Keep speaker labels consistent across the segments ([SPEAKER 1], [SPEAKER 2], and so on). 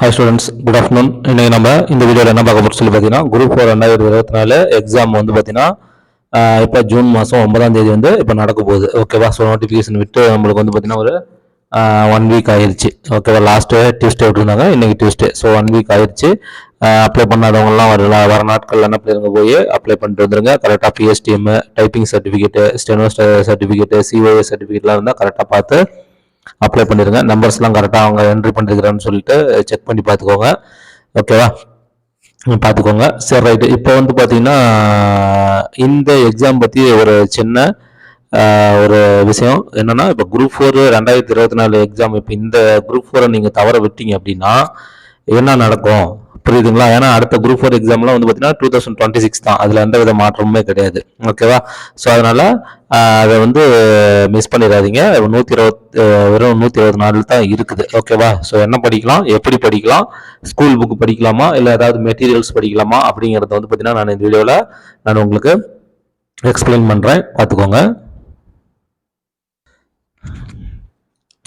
[SPEAKER 1] Hi students good afternoon இன்னைக்கு நம்ம இந்த வீடியோவில் என்ன பார்க்க போகிறோம் சொல்லி பார்த்தீங்கன்னா குரூப் ஃபோர் ரெண்டாயிரத்தி இருபத்தி நாலு எக்ஸாம் வந்து பார்த்தீங்கன்னா இப்போ ஜூன் மாதம் ஒன்பதாம் தேதி வந்து இப்போ நடக்க போகுது. ஓகேவா ஸோ நோட்டிஃபிகேஷன் விட்டு நம்மளுக்கு வந்து பார்த்தீங்கன்னா ஒரு ஒன் வீக் ஆயிடுச்சு ஓகேவா லாஸ்ட்டு டியூஸ்டே விட்டுருந்தாங்க. இன்றைக்கி டியூஸ்டே ஸோ ஒன் வீக் ஆயிடுச்சு அப்ளை பண்ணாதவங்கலாம் வர வர நாட்களில் என்ன பண்ணிருங்க? போய் அப்ளை பண்ணிட்டு வந்துருங்க. கரெக்டாக PSTM typing certificate steno certificate COA சர்டிஃபிகேட்லாம் இருந்தால் கரெக்டாக பார்த்து அப்ளை பண்ணிடுங்க நம்பர்ஸ்லாம் கரெக்டாக அவங்க என்ட்ரி பண்ணிருக்கிறான்னு சொல்லிட்டு செக் பண்ணி பார்த்துக்கோங்க. ஓகேவா பார்த்துக்கோங்க. சரி ரைட்டு இப்போ வந்து பார்த்தீங்கன்னா இந்த எக்ஸாம் பற்றி ஒரு சின்ன ஒரு விஷயம். என்னென்னா இப்போ குரூப் ஃபோர் ரெண்டாயிரத்தி இருபத்தி நாலு எக்ஸாம் இப்போ இந்த குரூப் ஃபோரை நீங்கள் தவற விட்டீங்க அப்படின்னா என்ன நடக்கும்? புரியுதுங்களா? ஏன்னா அடுத்த குரூப் ஃபோர் எக்ஸாம்லாம் வந்து பார்த்தீங்கன்னா டூ தௌசண்ட் டுவெண்ட்டி சிக்ஸ் தான். அதில் எந்த வித மாற்றமுமே கிடையாது. ஓகேவா ஸோ அதனால் அதை வந்து மிஸ் பண்ணிடாதீங்க. நூற்றி இருபத் வெறும் நூற்றி இருபது நாள் தான் இருக்குது. ஓகேவா ஸோ என்ன படிக்கலாம்? எப்படி படிக்கலாம்? ஸ்கூல் புக்கு படிக்கலாமா? இல்லை ஏதாவது மெட்டீரியல்ஸ் படிக்கலாமா? அப்படிங்கிறத வந்து பார்த்தீங்கன்னா நான் இந்த வீடியோவில் நான் உங்களுக்கு எக்ஸ்பிளைன் பண்ணுறேன் பார்த்துக்கோங்க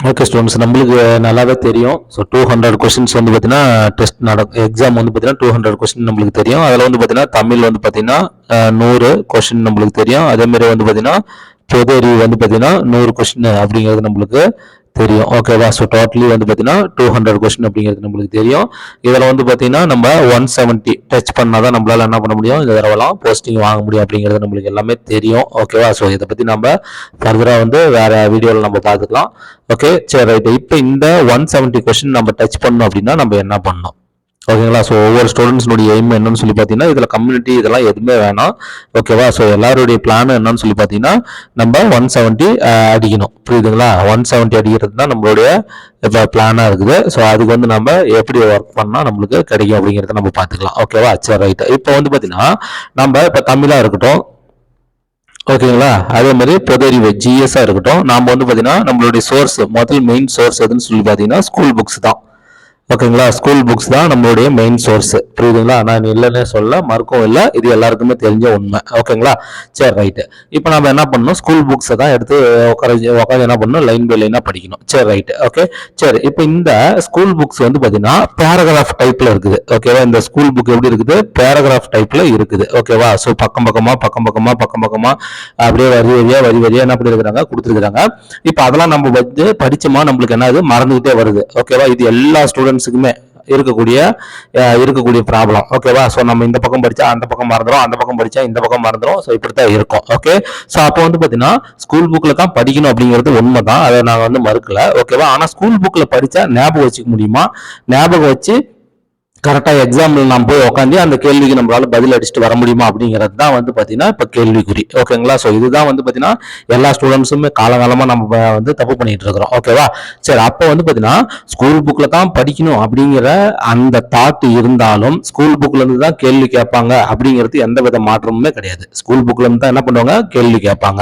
[SPEAKER 1] ஓகே ஸ்டூடெண்ட்ஸ் நம்மளுக்கு நல்லாவே தெரியும். ஸோ டூ ஹண்ட்ரட் கொஸ்டின்ஸ் வந்து பார்த்தீங்கன்னா டெஸ்ட் நட எக்ஸாம் வந்து பார்த்தீங்கன்னா டூ ஹண்ட்ரட் கொஸ்டின் நம்மளுக்கு தெரியும். அதில் வந்து பார்த்தீங்கன்னா தமிழ் வந்து பார்த்தீங்கன்னா நூறு கொஸ்டின் நம்மளுக்கு தெரியும். அதேமாரி வந்து பார்த்தீங்கன்னா பொது அறிவு வந்து பார்த்தீங்கன்னா நூறு கொஸ்டின் அப்படிங்கிறது நம்மளுக்கு தெரியும். ஓகேவா ஸோ டோட்டலி வந்து பார்த்தீங்கன்னா டூ ஹண்ட்ரட் கொஸ்டின் அப்படிங்கிறது நம்மளுக்கு தெரியும். இதில் வந்து பார்த்தீங்கன்னா நம்ம ஒன் செவன்ட்டி டச் பண்ணால் தான் நம்மளால் என்ன பண்ண முடியும்? இந்த தடவைலாம் போஸ்டிங் வாங்க முடியும் அப்படிங்கிறது நம்மளுக்கு எல்லாமே தெரியும். ஓகேவா ஸோ இதை பற்றி நம்ம ஃபர்தராக வந்து வேறு வீடியோவில் நம்ம பார்த்துக்கலாம். ஓகே சரி ரைட் இப்போ இந்த ஒன் செவன்ட்டி கொஸ்டின் நம்ம டச் பண்ணோம் அப்படின்னா நம்ம என்ன பண்ணணும் ஓகேங்களா? ஸோ ஒவ்வொரு ஸ்டூடெண்ட்ஸ்னுடைய எய்ம் என்னன்னு சொல்லி பார்த்தீங்கன்னா இதில் கம்யூனிட்டி இதெல்லாம் எதுவுமே வேணாம். ஓகேவா? ஸோ எல்லாருடைய பிளான் என்னன்னு சொல்லி பார்த்தீங்கன்னா நம்ம ஒன் செவன்ட்டி அடிக்கணும். புரியுதுங்களா? ஒன் செவன்ட்டி அடிக்கிறது தான் நம்மளுடைய இப்போ பிளானாக இருக்குது. ஸோ அதுக்கு வந்து நம்ம எப்படி ஒர்க் பண்ணால் நம்மளுக்கு கிடைக்கும் அப்படிங்கிறத நம்ம பார்த்துக்கலாம். ஓகேவா? சரி ரைட்டு இப்போ வந்து பார்த்தீங்கன்னா நம்ம இப்போ தமிழாக இருக்கட்டும். ஓகேங்களா? அதே மாதிரி பொதறிவு ஜிஎஸ்ஸாக இருக்கட்டும். நாம் வந்து பார்த்தீங்கன்னா நம்மளுடைய சோர்ஸ் முதல் மெயின் சோர்ஸ் எதுன்னு சொல்லி பார்த்தீங்கன்னா ஸ்கூல் புக்ஸ் தான். ஓகேங்களா ஸ்கூல் புக்ஸ் தான் நம்மளுடைய மெயின் சோர்ஸ் புரியுதுங்களா? நான் இல்லைன்னே சொல்ல மறுக்கவும் இல்லை. இது எல்லாருக்குமே தெரிஞ்ச உண்மை. ஓகேங்களா? சரி ரைட்டு இப்போ நம்ம என்ன பண்ணணும்? ஸ்கூல் புக்ஸை தான் எடுத்து உட்கார உட்காந்து என்ன பண்ணணும்? லைன் பை லைனாக படிக்கணும். சரி ரைட்டு ஓகே சரி இப்போ இந்த ஸ்கூல் புக்ஸ் வந்து பார்த்தீங்கன்னா பேராகிராஃப் டைப்பில் இருக்குது. ஓகேவா இந்த ஸ்கூல் புக் எப்படி இருக்குது? பேராகிராஃப் டைப்பில் இருக்குது. ஓகேவா ஸோ பக்கம் பக்கமாக பக்கம் பக்கமாக பக்கம் பக்கமாக அப்படியே வரி வரியாக வரி வரியாக என்ன பண்ணியிருக்கிறாங்க கொடுத்துருக்குறாங்க. இப்போ அதெல்லாம் நம்ம வந்து படித்தோமா நம்மளுக்கு என்னது மறந்துகிட்டே வருது. ஓகேவா இது எல்லா ஸ்டூடெண்ட்ஸ் ஸ்டூடெண்ட்ஸுக்குமே இருக்கக்கூடிய இருக்கக்கூடிய ப்ராப்ளம் ஓகேவா ஸோ நம்ம இந்த பக்கம் படித்தா அந்த பக்கம் மறந்துடும் அந்த பக்கம் படித்தா இந்த பக்கம் மறந்துடும் ஸோ இப்படித்தான் இருக்கும். ஓகே ஸோ அப்போ வந்து பார்த்தீங்கன்னா ஸ்கூல் புக்கில் தான் படிக்கணும் அப்படிங்கிறது உண்மை தான் அதை நான் வந்து மறுக்கல. ஓகேவா ஆனால் ஸ்கூல் புக்கில் படித்தா ஞாபகம் வச்சுக்க முடியுமா? ஞாபகம் வச்சு கரெக்டாக எக்ஸாம்பிள் நம்ம போய் உட்காந்து அந்த கேள்விக்கு நம்மளால பதில் அடிச்சுட்டு வர முடியுமா அப்படிங்கிறது தான் வந்து பார்த்தீங்கன்னா இப்போ கேள்விக்குறி. ஓகேங்களா ஸோ இதுதான் வந்து பார்த்தீங்கன்னா எல்லா ஸ்டூடெண்ட்ஸுமே காலகாலமாக நம்ம வந்து தப்பு பண்ணிட்டு இருக்கிறோம். ஓகேவா சரி அப்போ வந்து பார்த்தீங்கன்னா ஸ்கூல் புக்கில் தான் படிக்கணும் அப்படிங்கிற அந்த தாட் இருந்தாலும் ஸ்கூல் புக்லேருந்து தான் கேள்வி கேட்பாங்க அப்படிங்கிறது எந்த வித மாற்றமுமே கிடையாது. ஸ்கூல் புக்லேருந்து தான் என்ன பண்ணுவாங்க? கேள்வி கேட்பாங்க.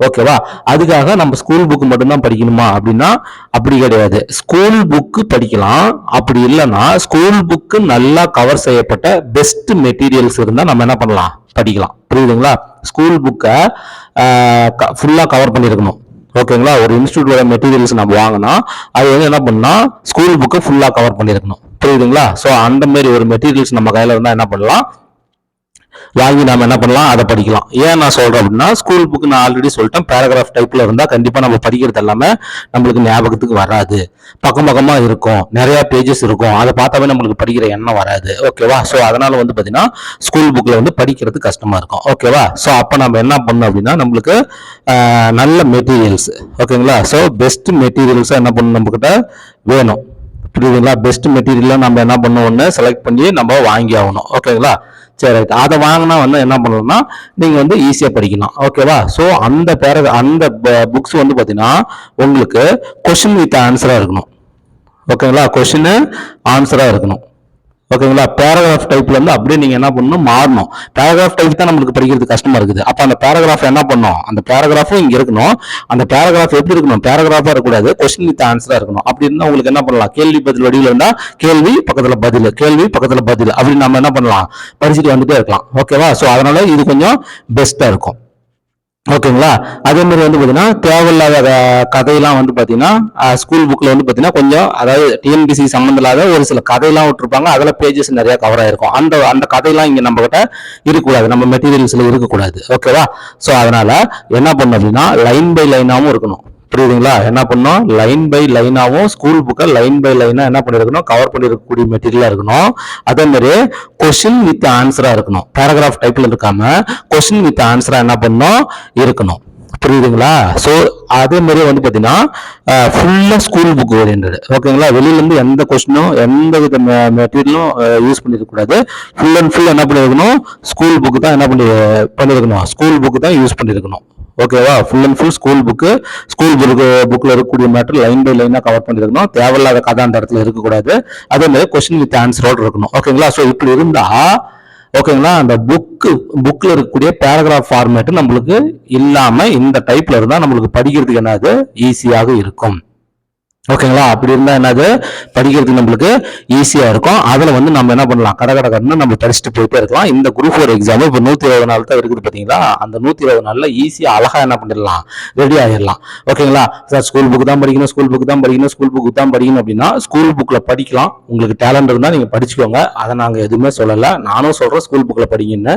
[SPEAKER 1] ஓகேவா அதுக்காக நம்ம ஸ்கூல் புக் மட்டும்தான் படிக்கணுமா? அப்படின்னா அப்படி கிடையாது. ஸ்கூல் புக்கு படிக்கலாம். அப்படி இல்லைன்னா ஸ்கூல் புக்கு நல்லா கவர் செய்யப்பட்ட பெஸ்ட் மெட்டீரியல்ஸ் இருந்தால் நம்ம என்ன பண்ணலாம்? படிக்கலாம். புரியுதுங்களா? ஸ்கூல் புக்கை ஃபுல்லாக கவர் பண்ணியிருக்கணும் ஓகேங்களா ஒரு இன்ஸ்டியூட்டோட மெட்டீரியல்ஸ் நம்ம வாங்கினா அது வந்து என்ன பண்ணால் ஸ்கூல் புக்கை ஃபுல்லாக கவர் பண்ணியிருக்கணும் புரியுதுங்களா? ஸோ அந்த மாதிரி ஒரு மெட்டீரியல்ஸ் நம்ம கையில் இருந்தால் என்ன பண்ணலாம்? வாங்கி நம்ம என்ன பண்ணலாம்? அதை படிக்கலாம். ஏன் நான் சொல்கிறேன் அப்படின்னா ஸ்கூல் புக் நான் ஆல்ரெடி சொல்லிட்டேன். பேராகிராஃப் டைப்பில் இருந்தால் கண்டிப்பாக நம்ம படிக்கிறது எல்லாமே நம்மளுக்கு ஞாபகத்துக்கு வராது. பக்கம் பக்கமாக இருக்கும். நிறையா பேஜஸ் இருக்கும். அதை பார்த்தாவே நம்மளுக்கு படிக்கிற எண்ணம் வராது. ஓகேவா ஸோ அதனால் வந்து பார்த்தீங்கன்னா ஸ்கூல் புக்கில் வந்து படிக்கிறது கஷ்டமாக இருக்கும். ஓகேவா ஸோ அப்போ நம்ம என்ன பண்ணணும் அப்படின்னா நம்மளுக்கு நல்ல மெட்டீரியல்ஸ் ஓகேங்களா ஸோ பெஸ்ட் மெட்டீரியல்ஸாக என்ன பண்ணணும் நம்மக்கிட்ட வேணும். புரியுதுங்களா? பெஸ்ட் மெட்டீரியலாக நம்ம என்ன பண்ணணும்? ஒன்று செலக்ட் பண்ணி நம்ம வாங்கி ஆகணும். ஓகேங்களா சரி ரைட் அதை வாங்கினா வந்து என்ன பண்ணணும்னா நீங்கள் வந்து ஈஸியாக படிக்கலாம். ஓகேவா ஸோ அந்த பேர அந்த புக்ஸ் வந்து பார்த்தீங்கன்னா உங்களுக்கு கொஷின் வித் ஆன்சராக இருக்கணும். ஓகேங்களா கொஷின் ஆன்சராக இருக்கணும். ஓகேங்களா? பேராகிராஃப் டைப்ல இருந்து அப்படியே நீங்க என்ன பண்ணணும்? மாறணும். பேராகிராஃப் டைப் தான் நம்மளுக்கு படிக்கிறது கஷ்டமா இருக்குது. அப்ப அந்த பேராகிராஃப் என்ன பண்ணும்? அந்த பேராகிராஃபும் இங்க இருக்கணும். அந்த பேராகிராஃப் எப்படி இருக்கணும்? பேராகிராஃபா இருக்கக்கூடாது. கொஸ்டின் வித் ஆன்சரா இருக்கணும். அப்படி இருந்தா உங்களுக்கு என்ன பண்ணலாம்? கேள்வி பதில் வடிவில் இருந்தா கேள்வி பக்கத்துல பதில். கேள்வி பக்கத்துல பதில். அப்படி நம்ம என்ன பண்ணலாம்? படிச்சுட்டு வந்துட்டே இருக்கலாம். ஓகேவா? ஸோ அதனால இது கொஞ்சம் பெஸ்டா இருக்கும். ஓகேங்களா? அதே மாதிரி வந்து பார்த்தீங்கன்னா தேவையில்லாத கதையெல்லாம் வந்து பார்த்தீங்கன்னா ஸ்கூல் புக்கில் வந்து பார்த்தீங்கன்னா கொஞ்சம் அதாவது டிஎன்பிசி சம்மந்தம் இல்லாத ஒரு சில கதையெல்லாம் விட்டுருப்பாங்க. அதில் பேஜஸ் நிறையா கவர் ஆயிருக்கும். அந்த அந்த கதையெல்லாம் இங்கே நம்ம கிட்ட இருக்கக்கூடாது. நம்ம மெட்டீரியல்ஸில் இருக்கக்கூடாது. ஓகேவா? ஸோ அதனால் என்ன பண்ணணும் அப்படின்னா லைன் பை லைனாகவும் இருக்கணும். புரியுதுங்களா? என்ன பண்ணணும்? லைன் பை லைனாவும் ஸ்கூல் புக்கை லைன் பை லைனாக என்ன பண்ணிருக்கணும்? கவர் பண்ணியிருக்கக்கூடிய மெட்டீரியலாக இருக்கணும். அதே மாதிரி கொஷின் வித் ஆன்சராக இருக்கணும். பேராகிராஃப் டைப்பில் இருக்காம கொஷின் வித் ஆன்சராக என்ன பண்ணணும்? இருக்கணும். புரியுதுங்களா? ஸோ அதே மாதிரி வந்து பார்த்தீங்கன்னா ஃபுல்லாக ஸ்கூல் புக் ஓரியன்ட் ஓகேங்களா வெளியிலேருந்து எந்த கொஸ்டினும் எந்த வித மெட்டீரியலும் யூஸ் பண்ணியிருக்கக்கூடாது ஃபுல் அண்ட் ஃபுல் என்ன பண்ணிருக்கணும்? ஸ்கூல் புக்கு தான் என்ன பண்ணி பண்ணியிருக்கணும் ஸ்கூல் புக்கு தான் யூஸ் பண்ணியிருக்கணும் ஓகேவா? Full and full school book school book புக்கில் இருக்கக்கூடிய மேட்டர் லைன் பை லைனாக கவர் பண்ணியிருக்கணும். தேவையில்லாத கதை அந்த இடத்துல இருக்கக்கூடாது. அதே மாதிரி கொஸ்டின் வித் ஆன்சரோடு இருக்கணும். ஓகேங்களா? ஸோ இப்படி இருந்தால் ஓகேங்களா? அந்த புக்கு புக்கில் இருக்கக்கூடிய பேராகிராஃப் ஃபார்மேட்டு நம்மளுக்கு இல்லாமல் இந்த டைப்பில் இருந்தால் நம்மளுக்கு படிக்கிறதுக்கு என்னது? ஈஸியாக இருக்கும். ஓகேங்களா? அப்படி இருந்தால் என்னது? படிக்கிறதுக்கு நம்மளுக்கு ஈஸியாக இருக்கும். அதில் வந்து நம்ம என்ன பண்ணலாம்? கட கட கடன்னு நம்ம படிச்சுட்டு போயிட்டே இருக்கலாம். இந்த குரூப் ஃபோர் எக்ஸாம் இப்போ நூற்றி இருபது நாள் தான் இருக்குது பார்த்தீங்களா அந்த நூற்றி இருபது நாளில் ஈஸியாக அழகாக என்ன பண்ணிடலாம்? ரெடி ஆயிடலாம். ஓகேங்களா? சார் ஸ்கூல் புக் தான் படிக்கணும் ஸ்கூல் புக் தான் படிக்கணும் ஸ்கூல் புக் தான் படிக்கணும் அப்படின்னா ஸ்கூல் புக்கில் படிக்கலாம். உங்களுக்கு டேலண்ட் இருந்தால் நீங்கள் படிச்சுக்கோங்க. அதை நாங்கள் எதுவுமே சொல்லலை. நானும் சொல்கிறேன் ஸ்கூல் புக்கில் படிங்கன்னு.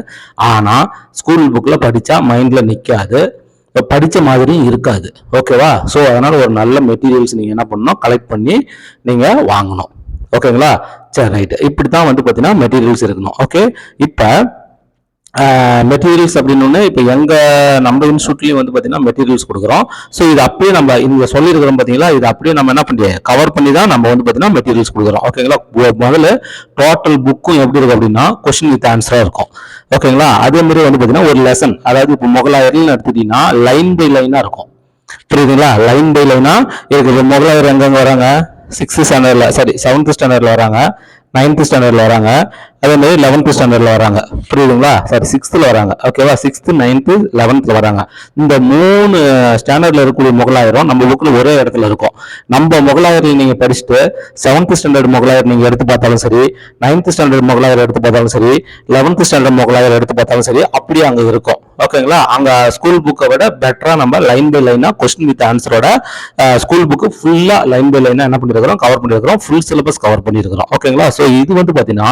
[SPEAKER 1] ஆனால் ஸ்கூல் புக்கில் படித்தா மைண்டில் நிற்காது படித்த மாதிரியும் இருக்காது. ஓகேவா ஸோ அதனால் ஒரு நல்ல மெட்டீரியல்ஸ் நீங்கள் என்ன பண்ணணும்? கலெக்ட் பண்ணி நீங்கள் வாங்கணும். ஓகேங்களா சரி ரைட்டு இப்படி தான் வந்து பார்த்தீங்கன்னா மெட்டீரியல்ஸ் இருக்கணும். ஓகே இப்போ மெட்டீரியல்ஸ் அப்படின்னு இப்போ எங்கள் நம்ம இன்ஸ்டியூட்லேயும் வந்து பார்த்தீங்கன்னா மெட்டீரியல்ஸ் கொடுக்குறோம். ஸோ இது அப்படியே நம்ம இங்க சொல்லியிருக்கிறோம் பார்த்தீங்களா இது அப்படியே நம்ம என்ன பண்ணி கவர் பண்ணி தான் நம்ம வந்து பார்த்தீங்கன்னா மெட்டீரியல்ஸ் கொடுக்குறோம். ஓகேங்களா முதல்ல டோட்டல் புக்கும் எப்படி இருக்கும் அப்படின்னா கொஸ்டின் வித் ஆன்சராக இருக்கும். ஓகேங்களா அதே மாதிரி வந்து பார்த்தீங்கன்னா ஒரு லெசன் அதாவது இப்போ முகலாயர்னு எடுத்துட்டீங்கன்னா லைன் பை லைனாக இருக்கும். புரியுதுங்களா? லைன் பை லைனா இருக்குது. முகலாயர் எங்கெங்க வராங்க? சிக்ஸ்த் ஸ்டாண்டர்டில் சாரி செவன்த் ஸ்டாண்டர்டில் வராங்க. நைன்த் ஸ்டாண்டர்டில் வராங்க. அதே மாதிரி லெவன்த்து ஸ்டாண்டர்டில் வராங்க. புரியுதுங்களா? சாரி சிக்ஸ்த்தில் வராங்க. ஓகேவா சிக்ஸ்த்து நைன்த்து லெவன்த்தில் வராங்க. இந்த மூணு ஸ்டாண்டர்டில் இருக்கக்கூடிய முகலாயரும் நம்ம புக்ல ஒரே இடத்துல இருக்கும். நம்ம முகலாயரை நீங்கள் படிச்சுட்டு செவன்த்து ஸ்டாண்டர்ட் முகலாயர் நீங்கள் எடுத்து பார்த்தாலும் சரி நைன்த்து ஸ்டாண்டர்ட் முகலாயர் எடுத்து பார்த்தாலும் சரி லெவன்த்து ஸ்டாண்டர்ட் முகலாயர் எடுத்து பார்த்தாலும் சரி அப்படியே அங்கே இருக்கும். ஓகேங்களா அங்கே ஸ்கூல் புக்கை விட பெட்டராக நம்ம லைன் பை லைனாக கொஸ்டின் வித் ஆன்சரோட ஸ்கூல் புக்கு ஃபுல்லாக லைன் பை லைனா என்ன பண்ணியிருக்கிறோம் கவர் பண்ணிருக்கிறோம். ஃபுல் சிலபஸ் கவர் பண்ணியிருக்கிறோம் ஓகேங்களா ஸோ இது வந்து பாத்தீங்கன்னா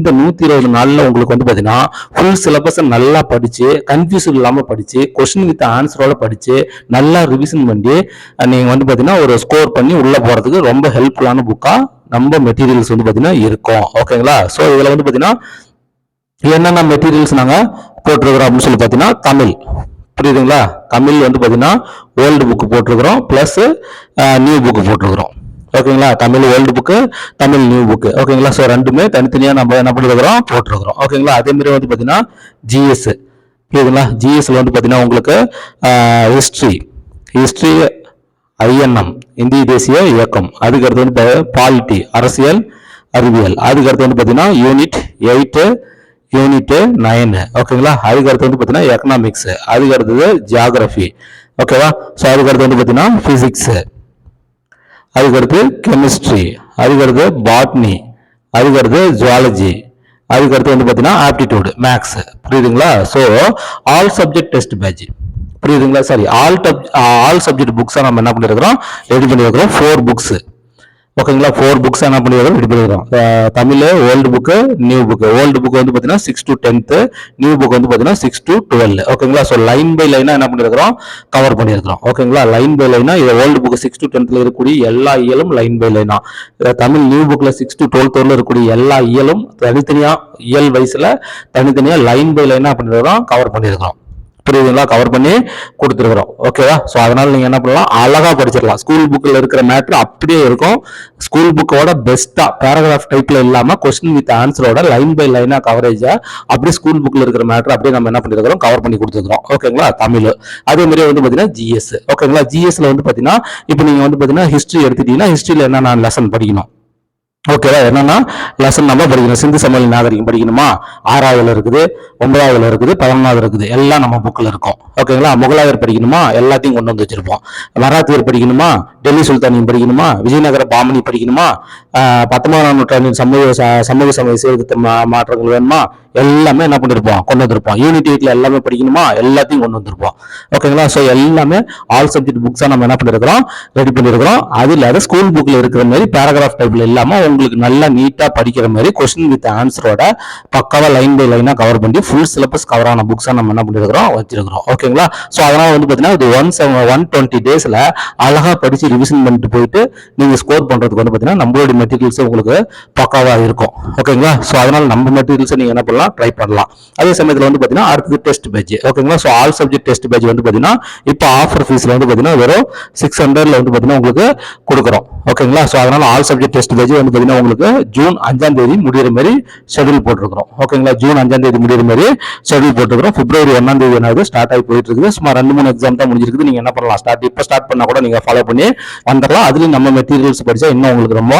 [SPEAKER 1] இந்த நூத்தி இருபது நாள்ல உங்களுக்கு வந்து பாத்தீங்கன்னா ஃபுல் சிலபஸ் நல்லா படிச்சு கன்ஃபியூஷன் இல்லாம படிச்சு கொஸ்டின் வித் ஆன்சரோட படிச்சு நல்லா ரிவிஷன் பண்ணி நீங்கள் நீங்க வந்து பாத்தீங்கன்னா ஒரு ஸ்கோர் பண்ணி உள்ள போறதுக்கு ரொம்ப ஹெல்ப்ஃபுல்லான புக்கா நம்ம மெட்டீரியல்ஸ் வந்து பாத்தீங்கன்னா இருக்கும். ஓகேங்களா ஸோ இதுல வந்து பாத்தீங்கன்னா என்னென்ன மெட்டீரியல்ஸ் நாங்க போட்டிருக்கிறோம் அப்படின்னு சொல்லி பார்த்தீங்கன்னா தமிழ். புரியுதுங்களா? தமிழ் வந்து பார்த்தீங்கன்னா ஓல்டு புக்கு போட்டிருக்கிறோம் ப்ளஸ் நியூ புக்கு போட்டிருக்கிறோம். ஓகேங்களா? Tamil old book Tamil new book ஓகேங்களா? ஸோ ரெண்டுமே தனித்தனியாக நம்ம என்ன பண்ணிருக்கிறோம்? போட்டிருக்கிறோம். ஓகேங்களா? அதே மாதிரி வந்து பார்த்தீங்கன்னா ஜிஎஸ் புரியுதுங்களா? ஜிஎஸ்ல வந்து பார்த்தீங்கன்னா உங்களுக்கு ஹிஸ்ட்ரி ஹிஸ்ட்ரி ஐஎன்எம் இந்திய தேசிய இயக்கம். அதுக்கு அடுத்து வந்து பாலிட்டி அரசியல் அறிவியல். அதுக்கு அடுத்து வந்து பார்த்தீங்கன்னா யூனிட் எயிட்டு யூனிட்டு நைனு ஓகேங்களா? அதுக்கடுத்து வந்து பார்த்தீங்கன்னா எக்கனாமிக்ஸு அதுக்கு அடுத்தது ஓகேவா? ஸோ அதுக்கடுத்து வந்து பார்த்தீங்கன்னா ஃபிசிக்ஸு அதுக்கடுத்து கெமிஸ்ட்ரி அதுக்கடுத்து பாட்னி அதுக்கடுத்து ஜுவாலஜி அதுக்கடுத்து வந்து பார்த்தீங்கன்னா ஆப்டிடியூடு மேக்ஸ் புரியுதுங்களா? So all subject test batch புரியுதுங்களா? Sorry all dub all subject புக்ஸாக நம்ம என்ன பண்ணியிருக்கிறோம் ரெடி பண்ணியிருக்கிறோம் ஃபோர் புக்ஸு ஓகேங்களா? ஃபோர் புக்ஸ் என்ன பண்ணியிருக்கிறோம் ரெடி பண்ணியிருக்கிறோம் Tamil old book new book old book வந்து பார்த்தீங்கன்னா six to tenth new book வந்து பார்த்தீங்கன்னா சிக்ஸ் டு டுவெல் ஓகேங்களா? ஸோ லைன் பை லைனாக என்ன பண்ணியிருக்கிறோம் கவர் பண்ணியிருக்கிறோம் ஓகேங்களா? லைன் பை லைனா இது ஓல்டு புக்கு சிக்ஸ் டு டென்த்தில் இருக்கக்கூடிய எல்லா இயலும் லைன் பை லைனா தமிழ் நியூ புக்கில் சிக்ஸ் டு டுவெல்த் வரல இருக்கக்கூடிய எல்லா இயலும் தனித்தனியாக இயல் வயசில் தனித்தனியாக லைன் பை லைனாக பண்ணியிருக்கிறோம் கவர் பண்ணியிருக்கிறோம் புரியுதுங்களா? கவர் பண்ணி கொடுத்துருக்குறோம். ஓகேவா ஸோ அதனால் நீங்கள் என்ன பண்ணலாம்? அழகாக படிச்சிடலாம். ஸ்கூல் புக்கில் இருக்கிற மேட்ரு அப்படியே இருக்கும். ஸ்கூல் புக்கோட பெஸ்ட்டாக பேராகிராஃப் டைப்பில் இல்லாமல் கொஸ்டின் வித் ஆன்சரோட லைன் பை லைனாக கவரேஜாக அப்படியே ஸ்கூல் புக்கில் இருக்கிற மேட்ரு அப்படியே நம்ம என்ன பண்ணிருக்கிறோம்? கவர் பண்ணி கொடுத்துருக்கோம் ஓகேங்களா தமிழ். அதே மாதிரி வந்து பார்த்தீங்கன்னா ஜிஎஸ் ஓகேங்களா ஜிஎஸ்ல வந்து பார்த்தீங்கன்னா இப்போ நீங்கள் வந்து பார்த்தீங்கன்னா ஹிஸ்ட்ரி எடுத்துட்டீங்கன்னா ஹிஸ்ட்ரியில் என்ன நான் லெசன் படிக்கணும்? ஓகேவா என்னன்னா லெசன் நம்ம படிக்கணும். சிந்து சமையல் நாகரிகம் படிக்கணுமா? ஆறாவதுல இருக்குது ஒன்பதாவதுல இருக்குது பதினொன்றாவது இருக்குது. எல்லாம் நம்ம புக்கில் இருக்கும். ஓகேங்களா முகலாயர் படிக்கணுமா? எல்லாத்தையும் கொண்டு வந்து வச்சிருப்போம். மராத்தியர் படிக்கணுமா? டெல்லி சுல்தானியம் படிக்கணுமா? விஜயநகர பாமணி படிக்கணுமா? பத்தொன்பதாம் நூற்றாண்டின் சமூக ச- சமூக சமய சீர்திருத்த மா- மாற்றங்கள் வேணுமா? எல்லாமே என்ன பண்ணிருப்போம் கொண்டு வந்திருப்போம் யூனிட் எயிட்ல எல்லாமே படிக்கணுமா? எல்லாத்தையும் கொண்டு வந்திருப்போம் ஓகேங்களா ஸோ எல்லாமே ஆல் சப்ஜெக்ட் புக்ஸா நம்ம என்ன பண்ணிருக்கிறோம்? ரெடி பண்ணிருக்கிறோம். அது இல்லாத ஸ்கூல் புக்ல இருக்கிற மாதிரி பேராகிராஃப் டைப்ல இல்லாம உங்களுக்கு நல்லா நீட்டா படிக்கிற மாதிரி கொஸ்டின் வித் ஆன்சரோட பக்காவா லைன் பை லைனா கவர் பண்ணி ஃபுல் சிலபஸ் கவர் ஆன புக்ஸா நம்ம என்ன பண்ணிருக்கிறோம்? வச்சிருக்கிறோம். ஓகேங்களா ஸோ அதனால வந்து பாத்தீங்கன்னா இது ஒன் செவன் ஒன் டுவெண்ட்டி டேஸ்ல அழகா படிச்சு ரிவிஷன் பண்ணிட்டு போயிட்டு நீங்க ஸ்கோர் பண்றதுக்கு வந்து பாத்தீங்கன்னா நம்மளுடைய மெட்டீரியல்ஸ் உங்களுக்கு பக்காவா இருக்கும். ஓகேங்களா ஸோ அதனால நம்ம மெட்டீரியல்ஸ் நீங்க என்ன பண்ணலாம்? ட்ரை பண்ணலாம். அதே சமயத்தில் வந்து பார்த்தீங்கன்னா அடுத்தது டெஸ்ட் பேஜ் ஓகேங்களா so all subject test page வந்து பார்த்தீங்கன்னா இப்போ ஆஃபர் ஃபீஸில் வந்து பார்த்தீங்கன்னா வெறும் சிக்ஸ் ஹண்ட்ரட்ல வந்து பார்த்தீங்கன்னா உங்களுக்கு கொடுக்குறோம். ஓகேங்களா ஸோ அதனால் ஆல் சப்ஜெக்ட் டெஸ்ட் பேஜ் வந்து பார்த்தீங்கன்னா உங்களுக்கு ஜூன் அஞ்சாம் தேதி முடியிற மாதிரி ஷெடியூல் போட்டிருக்கிறோம். ஓகேங்களா ஜூன் அஞ்சாம் தேதி முடியிற மாதிரி ஷெடியூல் போட்டிருக்கிறோம். பிப்ரவரி ஒன்னாம் தேதி என்னது ஸ்டார்ட் ஆகி போயிட்டு இருக்குது. சும்மா ரெண்டு மூணு எக்ஸாம் தான் முடிஞ்சிருக்குது. நீங்கள் என்ன பண்ணலாம்? ஸ்டார்ட் இப்போ ஸ்டார்ட் பண்ணால் கூட நீங்கள் ஃபாலோ பண்ணி வந்துடலாம். அதுலேயும் நம்ம மெட்டீரியல்ஸ் படித்தா இன்னும் உங்களுக்கு ரொம்ப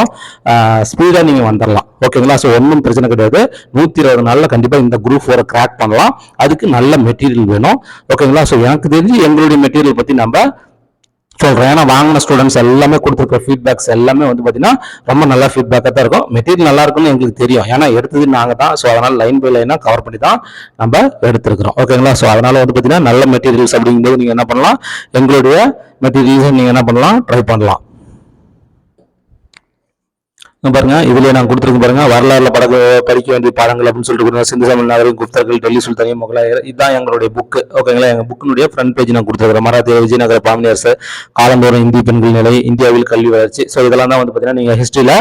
[SPEAKER 1] ஸ்பீடாக நீங்கள் வந்துடலாம். ஓகேங்களா ஸோ ஒன்றும் பிரச்சனை கிடையாது. நூற்றி இருபது நாளில் கண்டிப்பாக இந்த குரூப் ஃபோரை கிராக் பண்ணலாம். அதுக்கு நல்ல மெட்டீரியல் வேணும். ஓகேங்களா ஸோ எனக்கு தெரிஞ்சு எங்களுடைய மெட்டீரியல் பற்றி நம்ம சொல்கிறேன் ஏன்னா வாங்கின ஸ்டூடெண்ட்ஸ் எல்லாமே கொடுத்துருக்க ஃபீட்பேக்ஸ் எல்லாமே வந்து பார்த்தீங்கன்னா ரொம்ப நல்ல ஃபீட்பேக்காக தான் இருக்கும். மெட்டீரியல் நல்லா இருக்கும்னு எங்களுக்கு தெரியும். ஏன்னா எடுத்தது நாங்கள் தான். ஸோ அதனால் லைன் பை லைனாக கவர் பண்ணி தான் நம்ம எடுத்துருக்கிறோம். ஓகேங்களா ஸோ அதனால் வந்து பார்த்தீங்கன்னா நல்ல மெட்டீரியல்ஸ் அப்படிங்கும்போது நீங்கள் என்ன பண்ணலாம்? எங்களுடைய மெட்டீரியல்ஸை நீங்கள் என்ன பண்ணலாம்? ட்ரை பண்ணலாம். பாருங்க இதுல நான் கொடுத்துருக்கேன் பாருங்க வரலாறுல படகு படிக்க வேண்டிய பாடங்கள் அப்படின்னு சொல்லிட்டு கொடுத்தேன். சிந்து தமிழ் நாகரிகம் குப்தர்கள் டெல்லி சுல்தானிய முகலாயர் இதுதான் எங்களுடைய புக்கு ஓகேங்களா எங்க புக்கினுடைய ஃப்ரண்ட் பேஜ் நான் கொடுத்துருக்கேன் மராத்திய விஜயநகர பாமினியர்ஸ் காலந்தோறும் இந்திய பெண்கள் நிலை இந்தியாவில் கல்வி வளர்ச்சி. ஸோ இதெல்லாம் தான் வந்து பாத்தீங்கன்னா நீங்க ஹிஸ்டரியில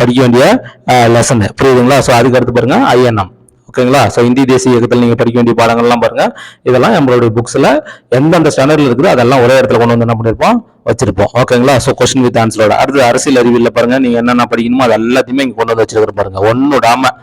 [SPEAKER 1] படிக்க வேண்டிய லெசன் புரியுதுங்களா? ஸோ அதுக்கு அடுத்து பாருங்க ஐஎன்எம் ஓகேங்களா? ஸோ இந்திய தேசிய இயக்கத்தில் நீங்கள் படிக்க வேண்டிய பாடங்கள்லாம் பாருங்கள் இதெல்லாம் நம்மளுடைய புக்ஸில் எந்தெந்த ஸ்டாண்டர்டில் இருக்குது அதெல்லாம் ஒரே இடத்துல கொண்டு வந்து என்ன பண்ணிருப்போம்? வச்சிருப்போம். ஓகேங்களா? ஸோ கொஸ்டின் வித் ஆன்சரோட அடுத்து அரசியல் அறிவியல் பாருங்கள் நீங்கள் என்னென்ன படிக்கணுமோ அது எல்லாத்தையுமே இங்கே கொண்டு வந்து வச்சிருக்கிற பாருங்க. ஒன்றும் விடாமல்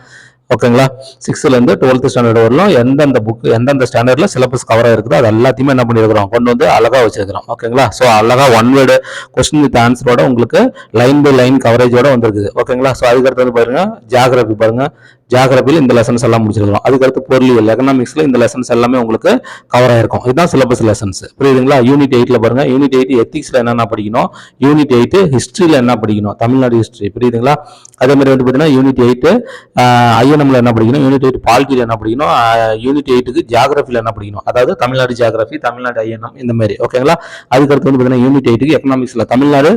[SPEAKER 1] ஓகேங்களா? சிக்ஸ்த்துலேருந்து டுவெல்த்து ஸ்டாண்டர்ட் வரலாம். எந்தெந்த புக் எந்தெந்த ஸ்டாண்டர்டில் சிலபஸ் கவராக இருக்குதோ அது எல்லாத்தையுமே என்ன பண்ணியிருக்கிறோம் கொண்டு வந்து அழகாக வச்சிருக்கிறோம். ஓகேங்களா? ஸோ அழகா ஒன் வேர்டு கொஸ்டின் வித் ஆன்சரோட உங்களுக்கு லைன் பை லைன் கவரேஜோட வந்திருக்குது. ஓகேங்களா? ஸோ அதுக்கடுத்து வந்து பாருங்கள் ஜியாகிரபி பாருங்கள் ஜியாகிரபியில் இந்த லெசன்ஸ் எல்லாம் முடிச்சிருக்கிறோம் அதுக்கடுத்து பொருளியல் எக்கனாமிக்ஸில் இந்த லெசன்ஸ் எல்லாமே உங்களுக்கு கவர் ஆயிருக்கும். இதுதான் சிலபஸ் லெசன்ஸ் புரியுதுங்களா? யூனிட் எயிட்டில் பாருங்கள் யூனிட் எயிட் எத்திக்ஸில் என்னென்ன படிக்கணும்? யூனிட் எயிட் ஹிஸ்ட்ரியில் என்ன படிக்கணும்? தமிழ்நாடு ஹிஸ்ட்ரி புரியுதுங்களா? அதே மாதிரி வந்து பார்த்தீங்கன்னா யூனிட் எயிட்டு ஐஎன்எம்ல என்ன படிக்கணும்? யூனிட் எயிட் பால்கியில் என்ன படிக்கணும்? யூனிட் எயிட்டுக்கு ஜியாகிரபியில் என்ன படிக்கணும்? அதாவது தமிழ்நாடு ஜியாகிரபி தமிழ்நாடு ஐஎன்எம் இந்த மாதிரி ஓகேங்களா அதுக்கடுத்து வந்து பார்த்தீங்கன்னா யூனிட் எயிட்டுக்கு எக்கனாமிக்ஸில் தமிழ்நாடு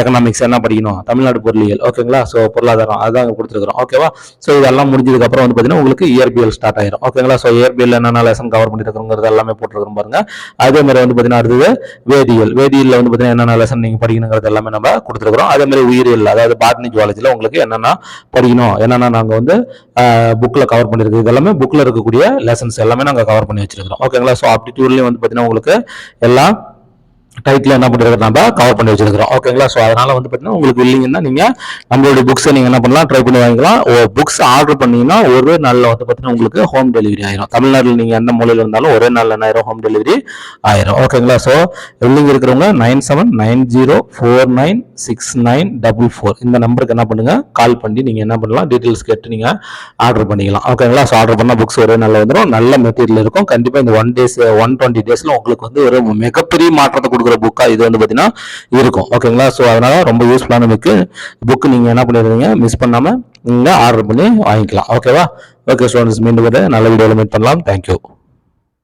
[SPEAKER 1] எக்கனாமிக்ஸ் என்ன படிக்கணும்? தமிழ்நாடு பொருளியல் ஓகேங்களா ஸோ பொருளாதாரம் அதான் கொடுத்துருக்குறோம் ஓகேவா ஸோ இதெல்லாம் முடிஞ்சதுக்கு அப்புறம் வந்து பார்த்தீங்கன்னா உங்களுக்கு இயற்பியல் ஸ்டார்ட் ஆயிரும். ஓகேங்களா ஸோ இயற்பியல் என்னென்ன லெசன் கவர் பண்ணிருக்கிறோங்கிறது எல்லாமே போட்டுருக்குறோம் பாருங்க. அதே மாதிரி வந்து பார்த்தீங்கன்னா அடுத்தது வேதியியல். வேதியியல் வந்து பார்த்தீங்கன்னா என்னென்ன லெசன் நீங்கள் படிக்கணுங்கிறது எல்லாமே நம்ம கொடுத்துருக்குறோம். அதே மாதிரி உயிரியல் அதாவது பாட்னி ஜுவாலஜியில் உங்களுக்கு என்னென்ன படிக்கணும் என்னென்ன நாங்கள் வந்து புக்கில் கவர் பண்ணியிருக்கோம் இதெல்லாமே புக்கில் இருக்கக்கூடிய லெசன்ஸ் எல்லாமே நாங்கள் கவர் பண்ணி வச்சிருக்கிறோம். ஓகேங்களா ஸோ ஆப்டிடியூட்லேயும் வந்து பார்த்தீங்கன்னா உங்களுக்கு எல்லாம் டைட்டில் என்ன பண்ணுறது நம்ம கவர் பண்ணி வச்சிருக்கிறோம். ஓகேங்களா ஸோ அதனால் வந்து பார்த்தீங்கன்னா உங்களுக்கு இல்லைங்கன்னா நீங்கள் நம்மளுடைய புக்ஸை நீங்கள் என்ன பண்ணலாம் ட்ரை பண்ணி வாங்கிக்கலாம். புக்ஸ் ஆர்டர் பண்ணீங்கன்னா ஒரு நாளில் வந்து பார்த்தீங்கன்னா உங்களுக்கு ஹோம் டெலிவரி ஆயிரும். தமிழ்நாட்டில் நீங்கள் எந்த மூலையில் இருந்தாலும் ஒரே நாளில் என்ன ஆயிரும்? ஹோம் டெலிவரி ஆயிரும். ஓகேங்களா ஸோ வெள்ளிங்க இருக்கிறவங்க nine seven nine zero four nine six nine double four இந்த நம்பருக்கு என்ன பண்ணுங்கள் கால் பண்ணி நீங்கள் என்ன பண்ணலாம் டீட்டெயில்ஸ் கேட்டு நீங்கள் ஆர்டர் பண்ணிக்கலாம். ஓகேங்களா ஸோ ஆர்டர் பண்ணால் புக்ஸ் ஒரே நாளில் வந்துடும் நல்ல மெட்டீரியல் இருக்கும். கண்டிப்பாக இந்த ஒன் டேஸ் ஒன் டுவெண்ட்டி டேஸில் உங்களுக்கு வந்து ஒரு மிகப்பெரிய மாற்றத்தை கொடுக்குற புக்காக இது வந்து பார்த்தீங்கன்னா இருக்கும். ஓகேங்களா ஸோ அதனால் ரொம்ப யூஸ்ஃபுல்லான புக்கு புக்கு நீங்கள் என்ன பண்ணிடுறீங்க மிஸ் பண்ணாமல் நீங்கள் ஆர்டர் பண்ணி வாங்கிக்கலாம். ஓகேவா ஓகே ஸ்டூடெண்ட்ஸ் மீண்டும் நல்ல வீடியோவில் மீட் பண்ணலாம். தேங்க்யூ